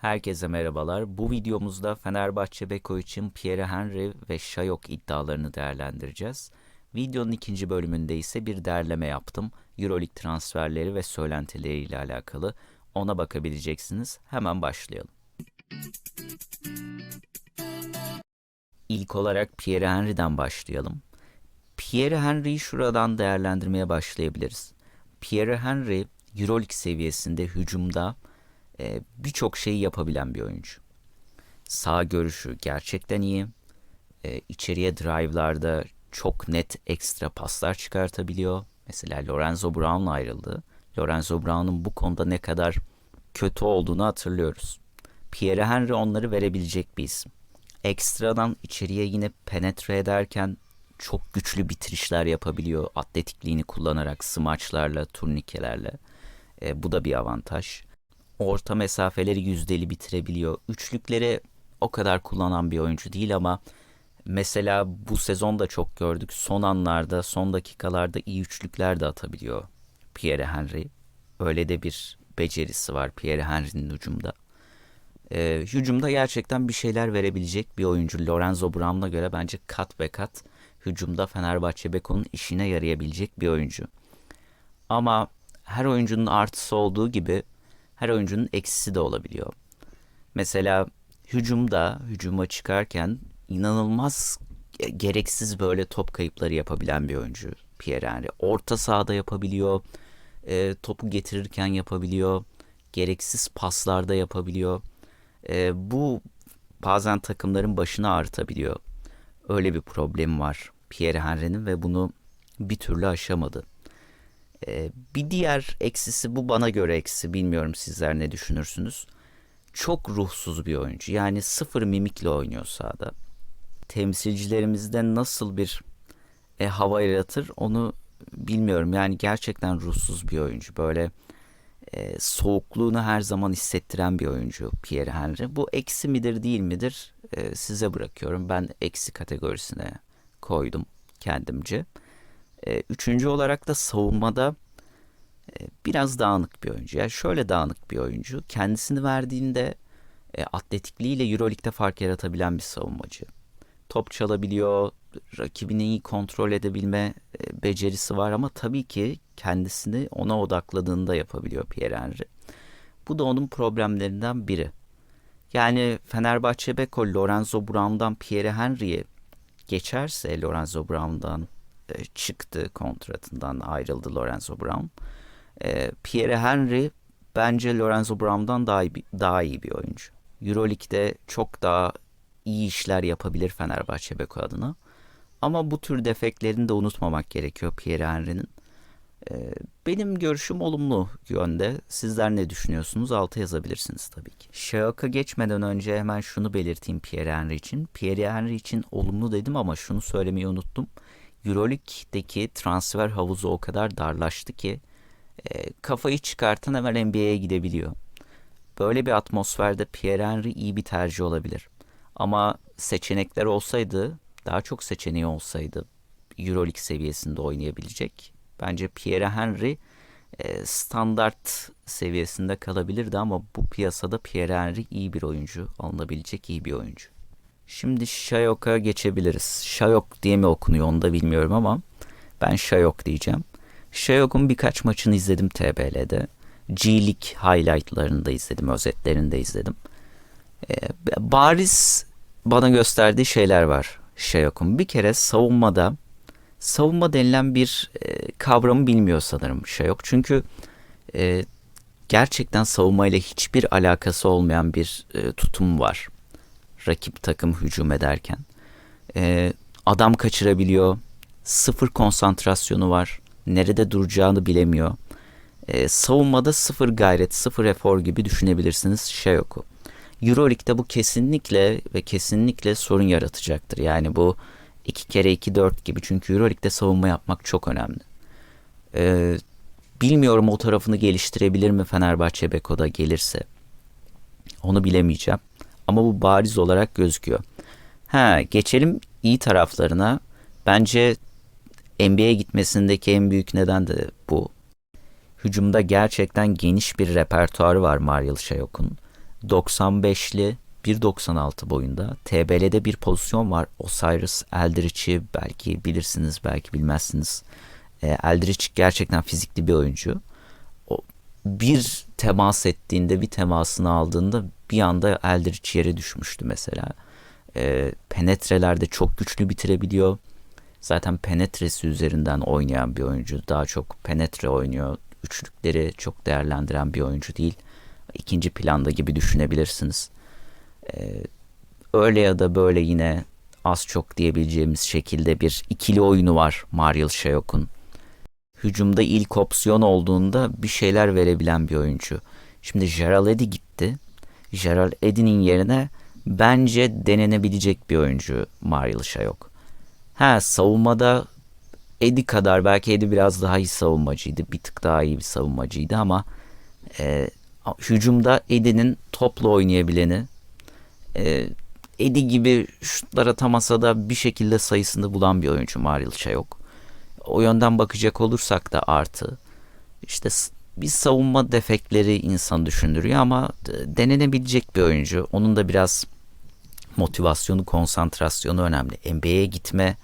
Herkese merhabalar. Bu videomuzda Fenerbahçe Beko için Pierre Henry ve Şayok iddialarını değerlendireceğiz. Videonun ikinci bölümünde ise bir derleme yaptım. Euroleague transferleri ve söylentileriyle alakalı. Ona bakabileceksiniz. Hemen başlayalım. İlk olarak Pierre Henry'den başlayalım. Pierre Henry'yi şuradan değerlendirmeye başlayabiliriz. Pierre Henry Euroleague seviyesinde hücumda e, birçok şeyi yapabilen bir oyuncu. Sağ görüşü gerçekten iyi. E, içeriye drive'larda çok net ekstra paslar çıkartabiliyor. Mesela Lorenzo Brown ayrıldı. Lorenzo Brown'un bu konuda ne kadar kötü olduğunu hatırlıyoruz. Pierre Henry onları verebilecek bir isim. Ekstradan içeriye yine penetre ederken çok güçlü bitirişler yapabiliyor. Atletikliğini kullanarak smaçlarla, turnikelerle. E, bu da bir avantaj. Orta mesafeleri yüzdeli bitirebiliyor. Üçlükleri o kadar kullanan bir oyuncu değil ama mesela bu sezon da çok gördük. Son anlarda, son dakikalarda iyi üçlükler de atabiliyor Pierre Henry. Öyle de bir becerisi var Pierre Henry'nin hücumda. Ee, hücumda gerçekten bir şeyler verebilecek bir oyuncu. Lorenzo Brown'a göre bence kat be kat hücumda Fenerbahçe Beko'nun işine yarayabilecek bir oyuncu. Ama her oyuncunun artısı olduğu gibi her oyuncunun eksisi de olabiliyor. Mesela hücumda, hücuma çıkarken inanılmaz gereksiz böyle top kayıpları yapabilen bir oyuncu Pierre Henry. Orta sahada yapabiliyor, e, topu getirirken yapabiliyor, gereksiz paslarda yapabiliyor. E, bu bazen takımların başını ağrıtabiliyor. Öyle bir problem var Pierre Henry'nin ve bunu bir türlü aşamadı. Ee, bir diğer eksisi bu bana göre eksi. Bilmiyorum sizler ne düşünürsünüz. Çok ruhsuz bir oyuncu. Yani sıfır mimikle oynuyor sahada. Temsilcilerimizde nasıl bir e, hava yaratır onu bilmiyorum. Yani gerçekten ruhsuz bir oyuncu. Böyle e, soğukluğunu her zaman hissettiren bir oyuncu Pierre Henry. Bu eksi midir değil midir e, size bırakıyorum. Ben eksi kategorisine koydum kendimce. E, üçüncü olarak da savunmada e, biraz dağınık bir oyuncu. Yani şöyle dağınık bir oyuncu. Kendisini verdiğinde e, atletikliğiyle Euroleague'de fark yaratabilen bir savunmacı. Top çalabiliyor, rakibini iyi kontrol edebilme e, becerisi var ama tabii ki kendisini ona odakladığında yapabiliyor Pierre Henry. Bu da onun problemlerinden biri. Yani Fenerbahçe Beko Lorenzo Brown'dan Pierre Henry'ye geçerse Lorenzo Brown'dan e, çıktı kontratından ayrıldı Lorenzo Brown. E, Pierre Henry bence Lorenzo Brown'dan daha iyi, daha iyi bir oyuncu. Euroleague'de çok daha iyi işler yapabilir Fenerbahçe Beko adına. Ama bu tür defeklerini de unutmamak gerekiyor Pierre Henry'nin. E, benim görüşüm olumlu yönde. Sizler ne düşünüyorsunuz? Altı yazabilirsiniz tabii ki. Şaka geçmeden önce hemen şunu belirteyim Pierre Henry için. Pierre Henry için olumlu dedim ama şunu söylemeyi unuttum. Euroleague'deki transfer havuzu o kadar darlaştı ki e, kafayı çıkartan hemen NBA'ye gidebiliyor. Böyle bir atmosferde Pierre Henry iyi bir tercih olabilir. Ama seçenekler olsaydı, daha çok seçeneği olsaydı Euroleague seviyesinde oynayabilecek. Bence Pierre Henry e, standart seviyesinde kalabilirdi ama bu piyasada Pierre Henry iyi bir oyuncu, alınabilecek iyi bir oyuncu. Şimdi Shayok'a geçebiliriz. Shayok diye mi okunuyor onu da bilmiyorum ama ben Shayok diyeceğim. Shayok'un birkaç maçını izledim TBL'de. G League highlightlarını da izledim, özetlerini de izledim. Ee, bariz bana gösterdiği şeyler var Shayok'un. Bir kere savunmada savunma denilen bir e, kavramı bilmiyor sanırım Shayok. Çünkü e, gerçekten savunmayla hiçbir alakası olmayan bir e, tutum var rakip takım hücum ederken. E, adam kaçırabiliyor. Sıfır konsantrasyonu var. Nerede duracağını bilemiyor. E, savunmada sıfır gayret, sıfır efor gibi düşünebilirsiniz yok. Euroleague'de bu kesinlikle ve kesinlikle sorun yaratacaktır. Yani bu iki kere iki dört gibi çünkü Euroleague'de savunma yapmak çok önemli. Ee, bilmiyorum o tarafını geliştirebilir mi Fenerbahçe Beko'da gelirse. Onu bilemeyeceğim. Ama bu bariz olarak gözüküyor. Ha, geçelim iyi taraflarına. Bence NBA'ye gitmesindeki en büyük neden de bu. Hücumda gerçekten geniş bir repertuarı var Mariel Shayok'un. 95'li 1.96 boyunda. TBL'de bir pozisyon var. Osiris Eldrich'i belki bilirsiniz belki bilmezsiniz. E, Eldrich gerçekten fizikli bir oyuncu. O bir temas ettiğinde bir temasını aldığında bir anda Eldrich yere düşmüştü mesela. E, penetrelerde çok güçlü bitirebiliyor. Zaten penetresi üzerinden oynayan bir oyuncu. Daha çok penetre oynuyor. Üçlükleri çok değerlendiren bir oyuncu değil. İkinci planda gibi düşünebilirsiniz. Ee, öyle ya da böyle yine az çok diyebileceğimiz şekilde bir ikili oyunu var Mariel Shayok'un. Hücumda ilk opsiyon olduğunda bir şeyler verebilen bir oyuncu. Şimdi Gerald Eddy gitti. Gerald Eddy'nin yerine bence denenebilecek bir oyuncu Mariel Shayok. Ha savunmada Edi kadar belki Edi biraz daha iyi savunmacıydı. Bir tık daha iyi bir savunmacıydı ama e, hücumda Edi'nin topla oynayabileni e, Edi gibi şutlar atamasa da bir şekilde sayısını bulan bir oyuncu Maril Çayok. O yönden bakacak olursak da artı. İşte bir savunma defekleri insan düşündürüyor ama denenebilecek bir oyuncu. Onun da biraz motivasyonu, konsantrasyonu önemli. NBA'ye gitme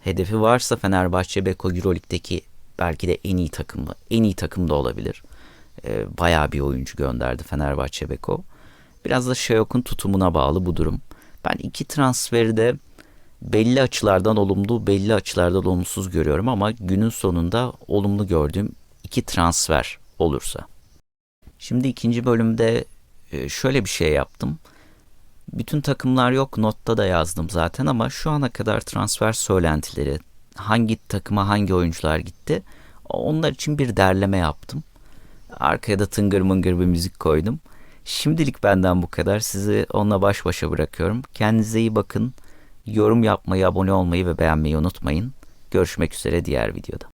hedefi varsa Fenerbahçe Beko Euroleague'deki belki de en iyi takımı, en iyi takım da olabilir. E, bayağı bir oyuncu gönderdi Fenerbahçe Beko. Biraz da Şayok'un tutumuna bağlı bu durum. Ben iki transferi de belli açılardan olumlu, belli açılardan olumsuz görüyorum ama günün sonunda olumlu gördüğüm iki transfer olursa. Şimdi ikinci bölümde e, şöyle bir şey yaptım. Bütün takımlar yok notta da yazdım zaten ama şu ana kadar transfer söylentileri hangi takıma hangi oyuncular gitti onlar için bir derleme yaptım. Arkaya da tıngır mıngır bir müzik koydum. Şimdilik benden bu kadar. Sizi onunla baş başa bırakıyorum. Kendinize iyi bakın. Yorum yapmayı, abone olmayı ve beğenmeyi unutmayın. Görüşmek üzere diğer videoda.